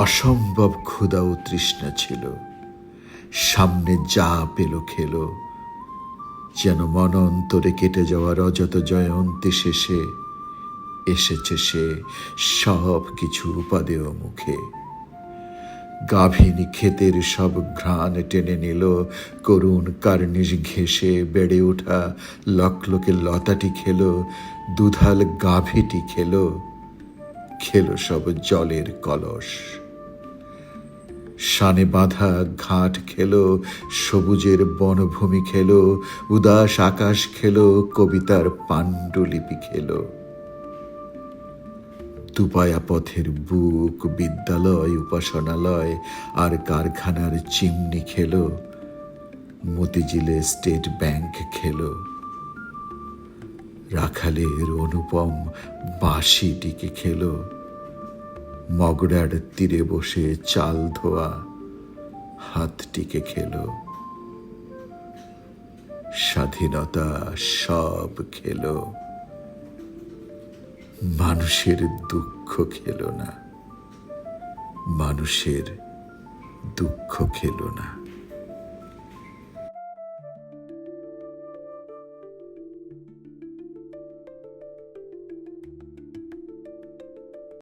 অসম্ভব ক্ষুধা ও তৃষ্ণা ছিল। সামনে যা পেল খেলো। যেন মন অন্তরে কেটে যাওয়া রজত জয়ন্তী শেষে এসেছে সে সব কিছু উপাদেয় মুখে। গাভিনী ক্ষেতের সব ঘ্রাণ টেনে নিল। করুণ কার্নিশ ঘেসে বেড়ে ওঠা লকলকে লতাটি খেলো। দুধাল গাভীটি খেলো। খেলো সব জলের কলস। শানে বাঁধা ঘাট খেলো, সবুজের বনভূমি খেলো, উদাস আকাশ খেলো, কবিতার পাণ্ডুলিপি খেলো। দুপায়া পথের বুক, বিদ্যালয়, উপাসনালয়, আর কারখানার চিমনি খেলো, মতিঝিলে স্টেট ব্যাংক খেলো। রাখালের অনুপম বাঁশিটিকে খেলো। মগড়ার তীরে বসে চাল ধোয়া হাতটিকে খেল। স্বাধীনতা সব খেল। মানুষের দুঃখ খেল না। মানুষের দুঃখ খেল না।